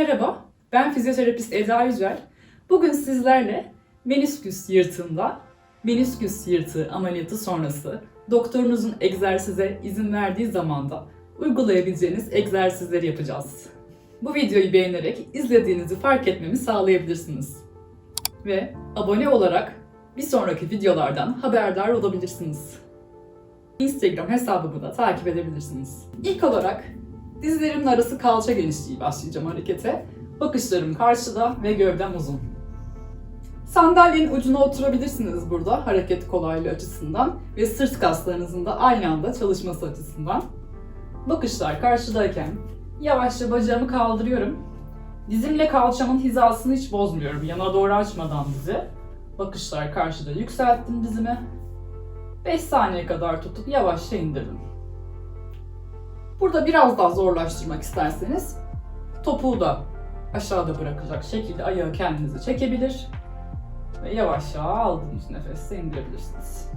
merhaba. Ben fizyoterapist Eda Yücel. Bugün sizlerle menisküs yırtığında, menisküs yırtığı ameliyatı sonrası doktorunuzun egzersize izin verdiği zamanda uygulayabileceğiniz egzersizleri yapacağız. Bu videoyu beğenerek izlediğinizi fark etmemi sağlayabilirsiniz. Ve abone olarak bir sonraki videolardan haberdar olabilirsiniz. Instagram hesabımı da takip edebilirsiniz. İlk olarak dizlerimin arası kalça genişliği başlayacağım harekete. Bakışlarım karşıda ve gövdem uzun. Sandalyenin ucuna oturabilirsiniz burada hareket kolaylığı açısından ve sırt kaslarınızın da aynı anda çalışması açısından. Bakışlar karşıdayken yavaşça bacağımı kaldırıyorum. Dizimle kalçamın hizasını hiç bozmuyorum. Yana doğru açmadan dizi. Bakışlar karşıda yükselttim dizimi. 5 saniye kadar tutup yavaşça indirdim. Burada biraz daha zorlaştırmak isterseniz topuğu da aşağıda bırakacak şekilde ayağı kendinize çekebilir ve yavaşça aldığınız nefesle indirebilirsiniz.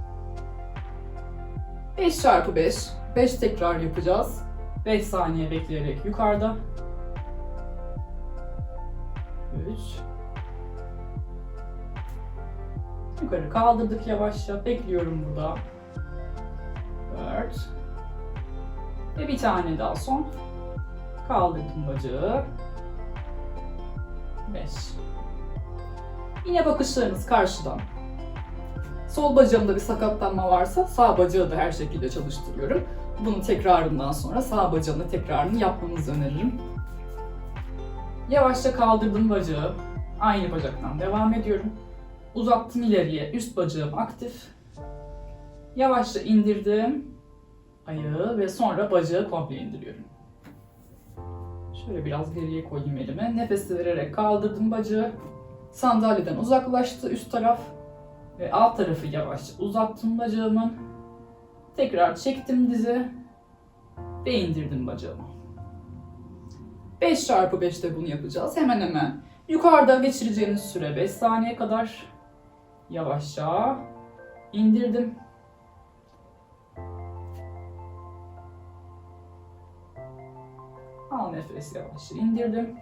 5 çarpı 5, 5 tekrar yapacağız. 5 saniye bekleyerek yukarıda. 3 Yukarı kaldırdık yavaşça. Bekliyorum burada. 4 Ve bir tane daha son. Kaldırdım bacağı. 5 Yine bakışlarınız karşıdan. Sol bacağımda bir sakatlanma varsa sağ bacağı da her şekilde çalıştırıyorum. Bunu tekrarından sonra sağ bacağını tekrarını yapmanızı öneririm. Yavaşça kaldırdım bacağı. Aynı bacaktan devam ediyorum. Uzattım ileriye. Üst bacağım aktif. Yavaşça indirdim ayağı ve sonra bacağı komple indiriyorum. Şöyle biraz geriye koyayım elime. Nefes vererek kaldırdım bacağı. Sandalyeden uzaklaştı üst taraf. Ve alt tarafı yavaşça uzattım bacağımın. Tekrar çektim dizi. Ve indirdim bacağımı. 5 çarpı 5'te bunu yapacağız. Hemen hemen. Yukarıda geçireceğiniz süre 5 saniye kadar. Yavaşça indirdim. Al nefes yavaşça indirdim.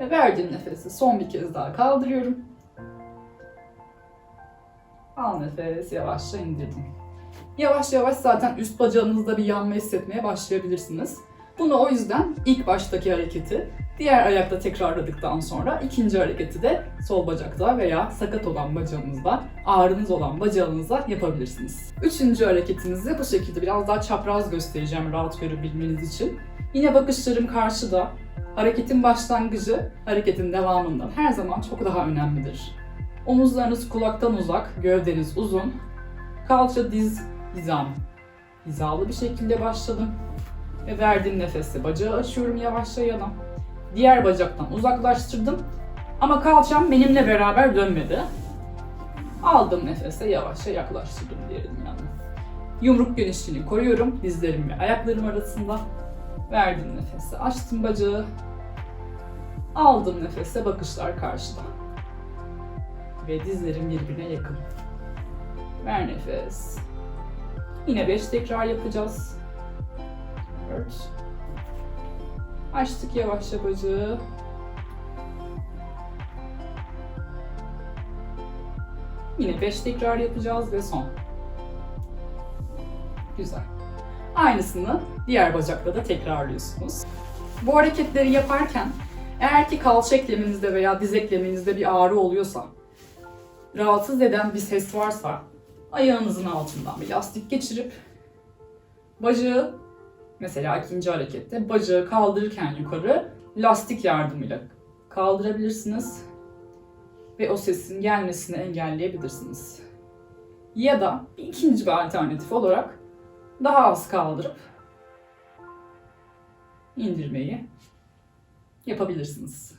Ve verdiğim nefesi son bir kez daha kaldırıyorum. Al nefes yavaşça indirdim. Yavaş yavaş zaten üst bacağınızda bir yanma hissetmeye başlayabilirsiniz. Bunu o yüzden ilk baştaki hareketi diğer ayakta tekrarladıktan sonra ikinci hareketi de sol bacakta veya sakat olan bacağınızda, ağrınız olan bacağınızda yapabilirsiniz. Üçüncü hareketinizi bu şekilde biraz daha çapraz göstereceğim rahat görebilmeniz için. Yine bakışlarım karşıda. Hareketin başlangıcı hareketin devamından her zaman çok daha önemlidir. Omuzlarınız kulaktan uzak, gövdeniz uzun. Kalça diz hizam. Hizalı bir şekilde başladım. Ve verdiğim nefeste bacağı açıyorum yavaşça yana. Diğer bacaktan uzaklaştırdım. Ama kalçam benimle beraber dönmedi. Aldım nefese yavaşça yaklaştırdım diğerinin yanına. Yumruk genişliğini koruyorum dizlerim ve ayaklarım arasında. Verdim nefesi. Açtım bacağı. Aldım nefese. Bakışlar karşıda. Ve dizlerim birbirine yakın. Ver nefes. Yine 5 tekrar yapacağız. 4. Açtık yavaşça bacağı. Yine 5 tekrar yapacağız ve son. Güzel. Aynısını diğer bacakla da tekrarlıyorsunuz. Bu hareketleri yaparken eğer ki kalça ekleminizde veya diz ekleminizde bir ağrı oluyorsa, rahatsız eden bir ses varsa ayağınızın altından bir lastik geçirip bacağı mesela ikinci harekette bacağı kaldırırken yukarı lastik yardımıyla kaldırabilirsiniz ve o sesin gelmesini engelleyebilirsiniz. Ya da ikinci bir alternatif olarak daha az kaldırıp indirmeyi yapabilirsiniz.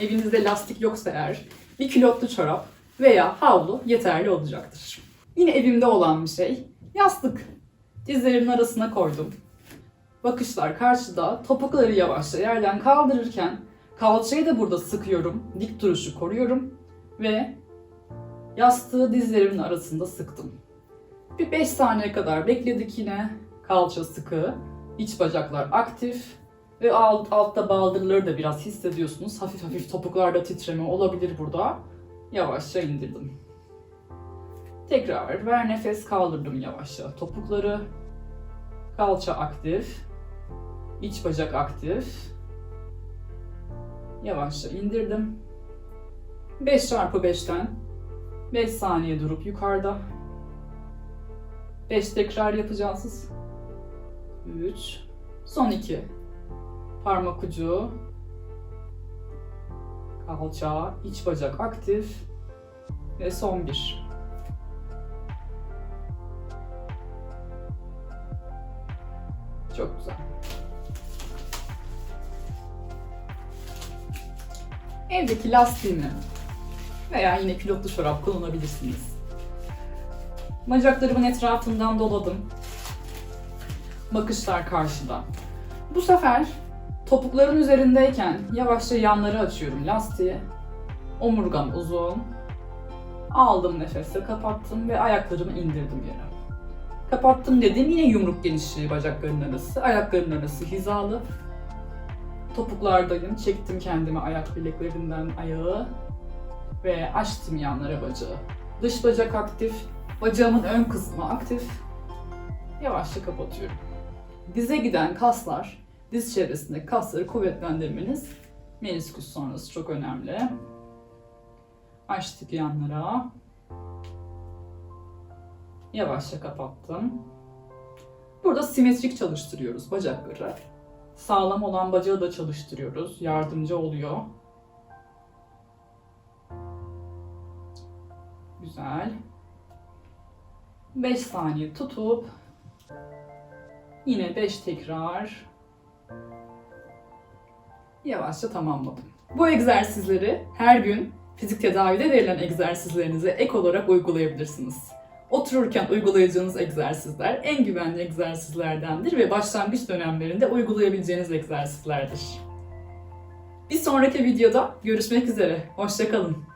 Evinizde lastik yoksa eğer bir külotlu çorap veya havlu yeterli olacaktır. Yine evimde olan bir şey yastık. Dizlerimin arasına koydum. Bakışlar karşıda, topukları yavaşça yerden kaldırırken kalçayı da burada sıkıyorum, dik duruşu koruyorum ve yastığı dizlerimin arasında sıktım. Bir 5 saniye kadar bekledik yine. Kalça sıkı, iç bacaklar aktif Ve alt, altta baldırları da biraz hissediyorsunuz. Hafif hafif topuklarda titreme olabilir burada. Yavaşça indirdim. Tekrar ver nefes kaldırdım yavaşça. Topukları, kalça aktif, iç bacak aktif. Yavaşça indirdim. 5 çarpı 5'ten 5 saniye durup yukarıda. 5 tekrar yapacağız. 3 Son 2 Parmak ucu Kalça, iç bacak aktif ve son 1 Çok güzel. Evdeki lastiğimi veya yine pilotlu çorap kullanabilirsiniz. Bacaklarımın etrafından doladım. Bakışlar karşıda. Bu sefer topukların üzerindeyken yavaşça yanları açıyorum lastiği. Omurgam uzun. Aldım nefese, kapattım ve ayaklarımı indirdim yere. Kapattım dediğim yine yumruk genişliği bacakların arası. Ayakların arası hizalı. Topuklardayım. Çektim kendimi ayak bileklerinden ayağı ve açtım yanlara bacağı. Dış bacak aktif, bacağımın ön kısmı aktif. Yavaşça kapatıyorum. Dize giden kaslar, diz çevresindeki kasları kuvvetlendirmeniz menisküs sonrası çok önemli. Açtık yanlara. Yavaşça kapattım. Burada simetrik çalıştırıyoruz bacakları. Sağlam olan bacağı da çalıştırıyoruz. Yardımcı oluyor. Güzel. 5 saniye tutup yine 5 tekrar yavaşça tamamladım. Bu egzersizleri her gün fizik tedavide verilen egzersizlerinize ek olarak uygulayabilirsiniz. Otururken uygulayacağınız egzersizler en güvenli egzersizlerdendir ve başlangıç dönemlerinde uygulayabileceğiniz egzersizlerdir. Bir sonraki videoda görüşmek üzere. Hoşçakalın.